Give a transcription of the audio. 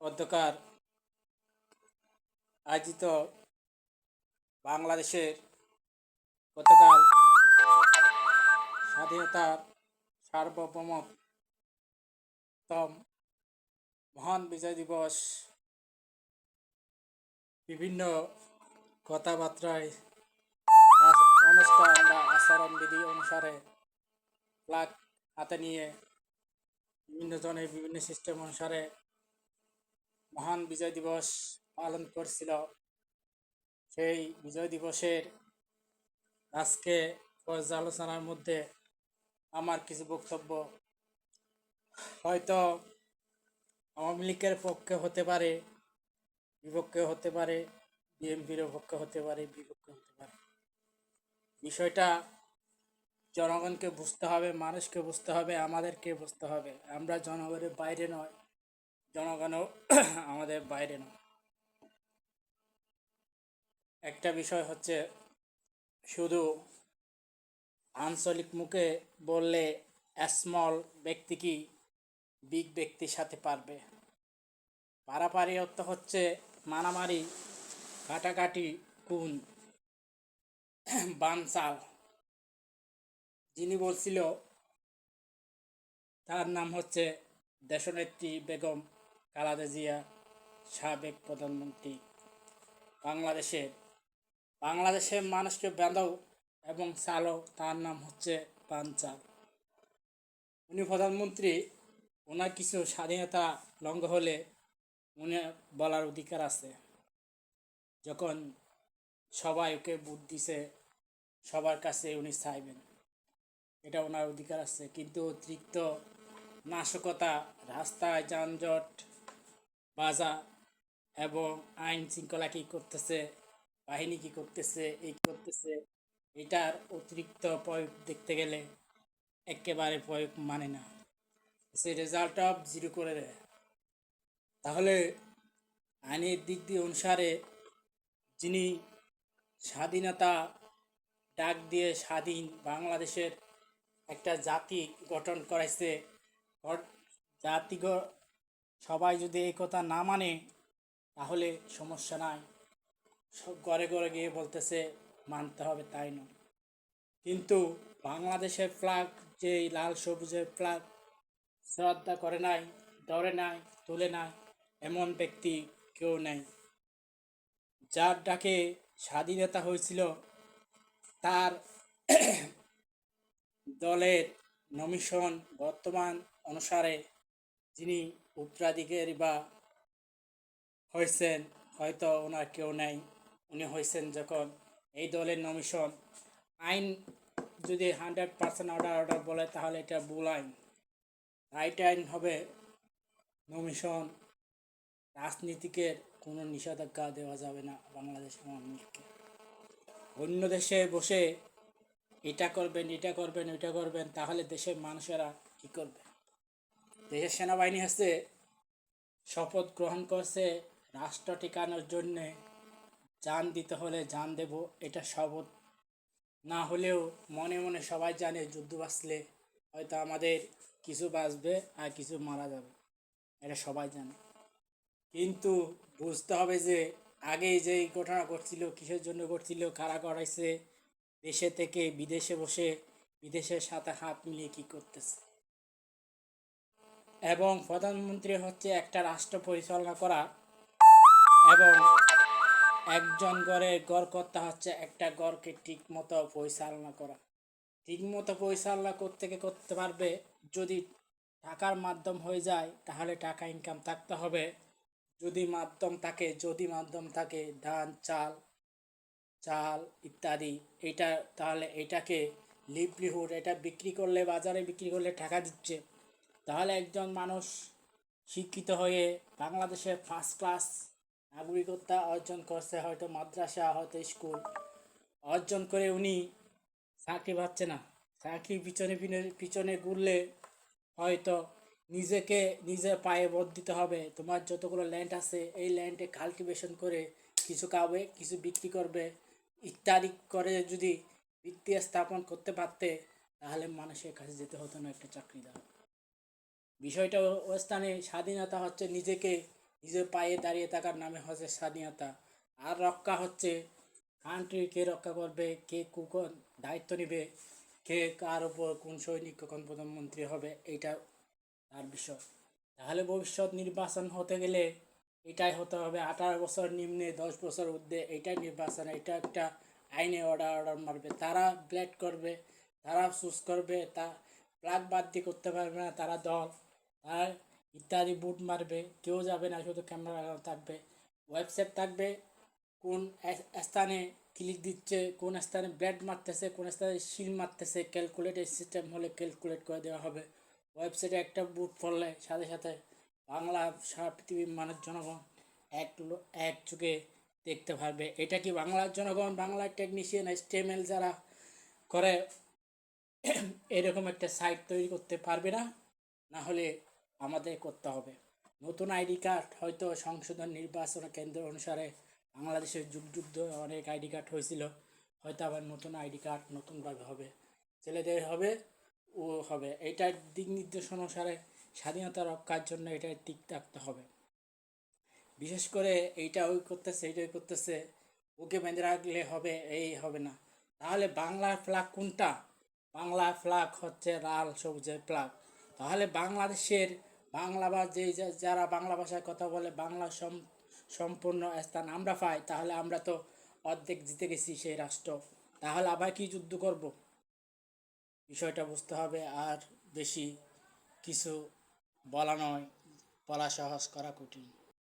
অধ্যকার আয়োজিত বাংলাদেশের গতকাল স্বাধীনতার সার্বভৌমতম মহান বিজয় দিবস বিভিন্ন কথাবার্তায় অনুষ্ঠান বা আচরণবিধি অনুসারে ফ্লাগ হাতে নিয়ে বিভিন্ন জনের বিভিন্ন সিস্টেম অনুসারে মহান বিজয় দিবস পালন করছিল। সেই বিজয় দিবসের আজকে পর্যালোচনার মধ্যে আমার কিছু বক্তব্য। হয়তো আওয়ামী লীগের পক্ষে হতে পারে বিপক্ষে হতে পারে বিএনপির পক্ষে হতে পারে বিপক্ষে হতে পারে। বিষয়টা জনগণকে বুঝতে হবে, মানুষকে বুঝতে হবে, আমাদেরকে বুঝতে হবে। আমরা জনগণের বাইরে নয়, জনগণও আমাদের বাইরে নয়। একটা বিষয় হচ্ছে, শুধু আঞ্চলিক মুখে বললে স্মল ব্যক্তি কি বিগ ব্যক্তির সাথে পারবে? পারাপারি অর্থ হচ্ছে মারামারি, কাটাকাটি, খুন, বানচাল। যিনি বলছিল, তার নাম হচ্ছে দেশনেত্রী বেগম খালেদা জিয়া সাবেক প্রধানমন্ত্রী। বাংলাদেশের বাংলাদেশের মানুষকে বেঁধাও এবং চালো তার নাম হচ্ছে পাঞ্চাল উনি প্রধানমন্ত্রী, ওনার কিছু স্বাধীনতা লঙ্ঘ হলে উনি বলার অধিকার আছে। যখন সবাই ওকে ভোট দিছে, সবার কাছে উনি চাইবেন। এটা ওনার অধিকার আছে। কিন্তু অতিরিক্ত নাশকতা, রাস্তায় যানজট, বাজা এবং আইন শৃঙ্খলা কী করতেছে, বাহিনী কী করতেছে, এই করতেছে, এটার অতিরিক্ত প্রয়োগ দেখতে গেলে একেবারে প্রয়োগ মানে না। সে রেজাল্ট অফ জিরো করে দেয়। তাহলে আইনের দিক দিয়ে অনুসারে যিনি স্বাধীনতা ডাক দিয়ে স্বাধীন বাংলাদেশের একটা জাতি গঠন করাইছে জাতি সবাই যদি এই কথা না মানে তাহলে সমস্যা নাই। সব ঘরে ঘরে গিয়ে বলতেছে, মানতে হবে তাই নয় কিন্তু বাংলাদেশের ফ্ল্যাগ যে লাল সবুজের ফ্ল্যাগ শ্রদ্ধা করে নাই, ধরে নাই, তুলে নাই এমন ব্যক্তি কেউ নেই। যার ডাকে স্বাধীনতা হয়েছিল, তার দলের নমিশন বর্তমান অনুসারে যিনি উত্তরাধিকারী বা হয়েছেন, হয়তো ওনার কেউ নেই। উনি হয়েছেন যখন এই দলের নমিশন আইন যদি হান্ড্রেড পার্সেন্ট অর্ডার অর্ডার বলে, তাহলে এটা ভুল আইন। রাইট আইন হবে নমিশন রাজনীতিকের কোনো নিষেধাজ্ঞা দেওয়া যাবে না বাংলাদেশের মানুষকে। অন্য দেশে বসে এটা করবেন এটা করবেন, ওইটা করবেন, তাহলে দেশের মানুষেরা কী করবে? দেশের সেনাবাহিনী আছে শপথ গ্রহণ করছে রাষ্ট্র টিকানোর জন্যে। জান দিতে হলে জান দেব, এটা শপথ। না হলেও মনে মনে সবাই জানে যুদ্ধ বাঁচলে হয়তো আমাদের কিছু বাঁচবে আর কিছু মারা যাবে, এটা সবাই জানে। কিন্তু বুঝতে হবে যে আগে যে এই ঘটনা ঘটছিল, কিসের জন্য ঘটছিল, কারা করাইছে, দেশে থেকে বিদেশে বসে, বিদেশের সাথে হাত মিলিয়ে কি করতেছে? এবং প্রধানমন্ত্রী হচ্ছে একটা রাষ্ট্র পরিচালনা করা এবং একজন গড়ের গড় করতে হচ্ছে একটা গড়কে ঠিক মতো পরিচালনা করা। ঠিক মতো পরিচালনা করতে করতে পারবে? যদি টাকার মাধ্যম হয়ে যায়, তাহলে টাকা ইনকাম থাকতে হবে। যদি মাধ্যম থাকে, যদি মাধ্যম থাকে, ধান, চাল চাল ইত্যাদি, এটা তাহলে এটাকে লিভলিহুড এটা বিক্রি করলে, বাজারে বিক্রি করলে টাকা দিচ্ছে। তাহলে একজন মানুষ শিক্ষিত হয়ে বাংলাদেশের ফার্স্ট ক্লাস নাগরিকত্ব অর্জন করছে, হয়তো মাদ্রাসা, হয়তো স্কুল। অর্জন করে উনি চাকরি পাচ্ছে না। পিছনে পিছনে পিছনে ঘুরলে হয়তো নিজেকে নিজের পায়ে ভোট দিতে হবে। তোমার যতগুলো ল্যান্ড আছে, এই ল্যান্ডে কাল্টিভেশন করে কিছু খাবে, কিছু বিক্রি করবে। ইত্যাদি করে যদি ভিত্তি স্থাপন করতে পারতে, তাহলে মানুষের কাছে যেতে হতো না একটা চাকরি দেওয়া। বিষয়টা ও- ও স্থানে স্বাধীনতা হচ্ছে নিজেকে নিজের পায়ে দাঁড়িয়ে থাকার নামে হচ্ছে স্বাধীনতা। আর রক্ষা হচ্ছে কান্ট্রি কে রক্ষা করবে, কে কুকন দায়িত্ব নেবে, কে কার উপর কোন সৈনিক, কখন প্রধানমন্ত্রী হবে এইটা তার বিষয়। তাহলে ভবিষ্যৎ নির্বাচন হতে গেলে এটাই হতে হবে, আঠারো বছর নিম্নে, দশ বছর ঊর্ধ্বে এটাই নির্বাচন, এটা একটা আইনে অর্ডার অর্ডার মারবে। তারা ব্ল্যাড করবে, তারা চুজ করবে, তা প্লাগ বাদ দিয়ে করতে পারবে না তারা দল। তারা ইত্যাদি বুট মারবে, কেউ যাবে না, শুধু ক্যামেরা লাগানো থাকবে। ওয়েবসাইট থাকবে, কোন স্থানে ক্লিক দিচ্ছে, কোন স্থানে ব্লেড মারতেছে, কোন স্থানে শিল মারতেছে ক্যালকুলেটের সিস্টেম হলে ক্যালকুলেট করে দেওয়া হবে। ওয়েবসাইটে একটা বুট পড়লে সাথে সাথে বাংলা সারা পৃথিবীর মানুষ, জনগণ এক এক যুগে দেখতে পারবে। এটা কি বাংলার জনগণ, বাংলার টেকনিশিয়ান স্টেমেল যারা করে, এরকম একটা সাইট তৈরি করতে পারবে না? না হলে আমাদের করতে হবে। নতুন আইডি কার্ড হয়তো সংশোধন নির্বাচন কেন্দ্র অনুসারে বাংলাদেশের যুগ যুগ ধরে অনেক আইডি কার্ড হয়েছিল। হয়তো আবার নতুন আইডি কার্ড নতুনভাবে হবে। ছেলেদের হবে ও হবে। এটার দিক নির্দেশ অনুসারে স্বাধীনতা রক্ষার জন্য এটা ঠিক থাকতে হবে। বিশেষ করে এইটা ওই করতেছে, এইটা ওই করতেছে, ওকে বেঁধে রাখলে হবে, এই হবে না। তাহলে বাংলার ফ্ল্যাগ কোনটা? বাংলা ফ্ল্যাগ হচ্ছে লাল সবুজের ফ্ল্যাগ তাহলে বাংলাদেশের বাংলা বা যে, যারা বাংলা ভাষায় কথা বলে, বাংলা সম- সম্পূর্ণ স্থান আমরা পাই, তাহলে আমরা তো অর্ধেক জিতে গেছি সেই রাষ্ট্র। তাহলে আবার কি যুদ্ধ করব? বিষয়টা বুঝতে হবে আর বেশি কিছু বলা নয় বলা সহজ করা কঠিন।